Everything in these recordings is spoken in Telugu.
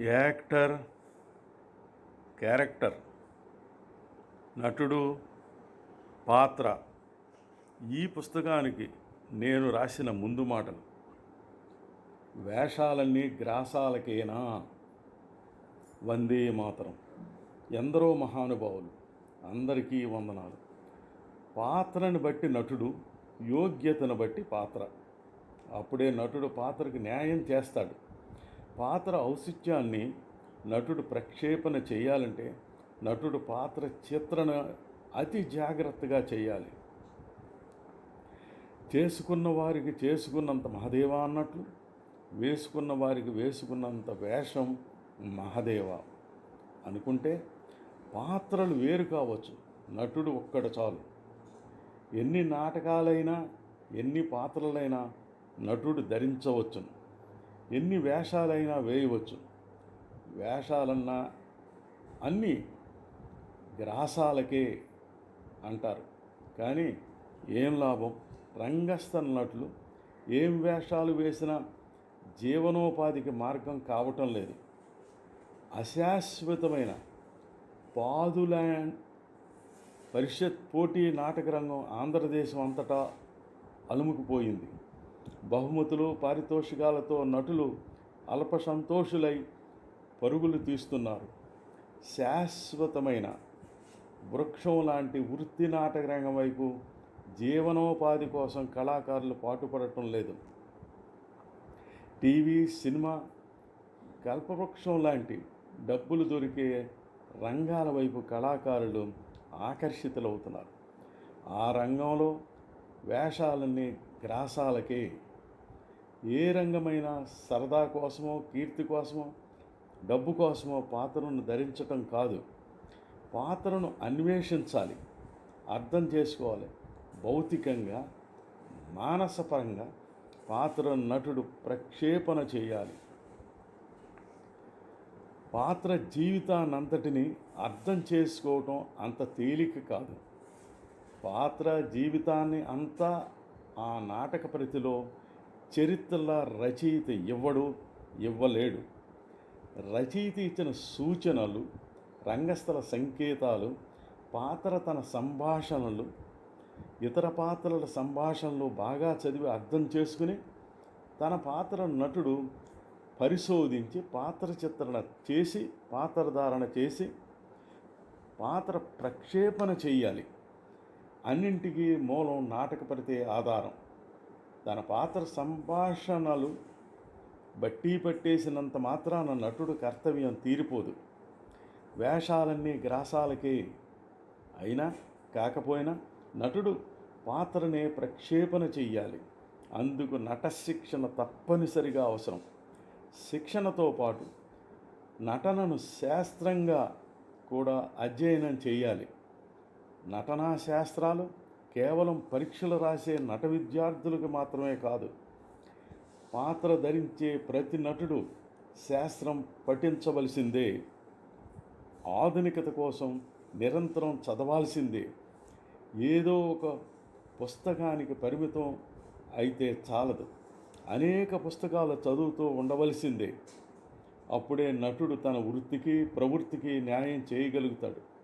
యాక్టర్ క్యారెక్టర్ నటుడు పాత్ర. ఈ పుస్తకానికి నేను రాసిన ముందు మాటలు. వేషాలన్నీ గ్రాసాలకేనా? వందే మాతరం. ఎందరో మహానుభావులు అందరికీ వందనాలు. పాత్రను బట్టి నటుడు యోగ్యతను బట్టి పాత్ర. అప్పుడే నటుడు పాత్రకు న్యాయం చేస్తాడు. పాత్ర ఔచిత్యాన్ని నటుడు ప్రక్షేపణ చేయాలంటే నటుడు పాత్ర చిత్రణ అతి జాగ్రత్తగా చేయాలి. చేసుకున్న వారికి చేసుకున్నంత మహదేవ అన్నట్లు వేసుకున్న వారికి వేసుకున్నంత వేషం మహదేవ. అనుకుంటే పాత్రలు వేరు కావచ్చు నటుడు ఒక్కడ చాలు. ఎన్ని నాటకాలైనా ఎన్ని పాత్రలైనా నటుడు ధరించవచ్చును. ఎన్ని వేషాలైనా వేయవచ్చు. వేషాలన్నా అన్నీ గ్రాసాలకే అంటారు. కానీ ఏం లాభం? రంగస్థ నటులు ఏం వేషాలు వేసినా జీవనోపాధికి మార్గం కావటం లేదు. అశాశ్వతమైన పాదులాండ్ పరిషత్ పోటీ నాటక రంగం ఆంధ్రదేశం అంతటా అలుముకుపోయింది. బహుమతులు పారితోషికాలతో నటులు అల్ప సంతోషులై పరుగులు తీస్తున్నారు. శాశ్వతమైన వృక్షం లాంటి వృత్తి నాటక రంగం వైపు జీవనోపాధి కోసం కళాకారులు పాటుపడటం లేదు. టీవీ సినిమా కల్పవృక్షం లాంటి డబ్బులు దొరికే రంగాల వైపు కళాకారులు ఆకర్షితులవుతున్నారు. ఆ రంగంలో వేషాలన్నీ గ్రాసాలకే ఏ రంగమైనా సరదా కోసమో కీర్తి కోసమో డబ్బు కోసమో పాత్రను ధరించటం కాదు. పాత్రను అన్వేషించాలి అర్థం చేసుకోవాలి. భౌతికంగా మానసపరంగా పాత్ర నటుడు ప్రక్షేపణ చేయాలి. పాత్ర జీవితాన్నంతటిని అర్థం చేసుకోవటం అంత తేలిక కాదు. పాత్ర జీవితాన్ని అంతా ఆ నాటక పరిధిలో చరిత్రల రచయిత ఇవ్వడు ఇవ్వలేడు రచయిత ఇచ్చిన సూచనలు రంగస్థల సంకేతాలు పాత్ర తన సంభాషణలు ఇతర పాత్రల సంభాషణలు బాగా చదివి అర్థం చేసుకుని తన పాత్ర నటుడు పరిశోధించి పాత్ర చిత్రణ చేసి పాత్రధారణ చేసి పాత్ర ప్రక్షేపణ చేయాలి. అన్నింటికీ మూలం నాటకపరితే ఆధారం. తన పాత్ర సంభాషణలు బట్టి పట్టేసినంత మాత్రాన నటుడు కర్తవ్యం తీరిపోదు. వేషాలన్నీ గ్రాసాలకే అయినా కాకపోయినా నటుడు పాత్రనే ప్రక్షేపణ చెయ్యాలి. అందుకు నట శిక్షణ తప్పనిసరిగా అవసరం. శిక్షణతో పాటు నటనను శాస్త్రంగా కూడా అధ్యయనం చేయాలి నటనా శాస్త్రాలు కేవలం పరీక్షలు రాసే నట విద్యార్థులకు మాత్రమే కాదు పాత్ర ధరించే ప్రతి నటుడు శాస్త్రం పఠించవలసిందే. ఆధునికత కోసం నిరంతరం చదవాల్సిందే. ఏదో ఒక పుస్తకానికి పరిమితం అయితే చాలదు. అనేక పుస్తకాలు చదువుతూ ఉండవలసిందే. అప్పుడే నటుడు తన వృత్తికి ప్రవృత్తికి న్యాయం చేయగలుగుతాడు.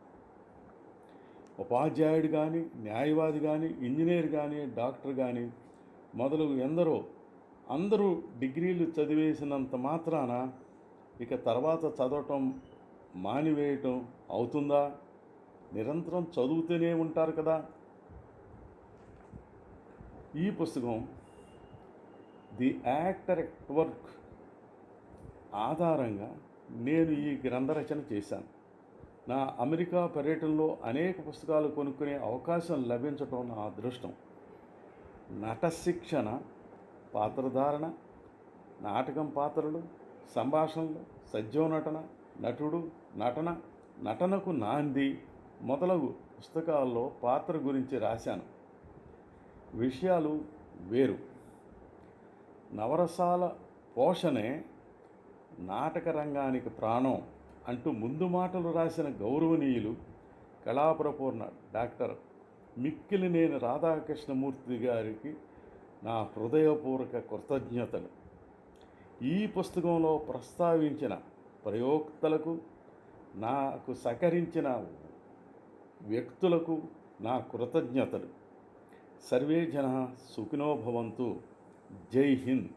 ఉపాధ్యాయుడు కానీ న్యాయవాది కానీ ఇంజనీర్ కానీ డాక్టర్ కానీ మొదలగు ఎందరో అందరూ డిగ్రీలు చదివేసినంత మాత్రాన ఇక తర్వాత చదవటం మానివేయటం అవుతుందా? నిరంతరం చదువుతూనే ఉంటారు కదా? ఈ పుస్తకం ది యాక్టర్ వర్క్ ఆధారంగా నేను ఈ గ్రంథ రచన చేశాను. నా అమెరికా పర్యటనలో అనేక పుస్తకాలు కొనుక్కునే అవకాశం లభించటం నా అదృష్టం. నట శిక్షణ పాత్రధారణ నాటకం పాత్రలు సంభాషణలు సజీవ నటన నటుడు నటన నటనకు నాంది మొదలగు పుస్తకాల్లో పాత్ర గురించి రాశాను. విషయాలు వేరు. నవరసాల పోషణే నాటక రంగానికి ప్రాణం. అంటూ ముందు మాటలు రాసిన గౌరవనీయులు కళాప్రపూర్ణ డాక్టర్ మిక్కిలి నేను రాధాకృష్ణమూర్తి గారికి నా హృదయపూర్వక కృతజ్ఞతలు. ఈ పుస్తకంలో ప్రస్తావించిన ప్రయోక్తలకు నాకు సహకరించిన వ్యక్తులకు నా కృతజ్ఞతలు. సర్వే జన సుఖినోభవంతు జై హింద్.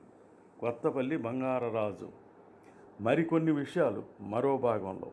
కొత్తపల్లి బంగారరాజు. మరికొన్ని విషయాలు మరో భాగంలో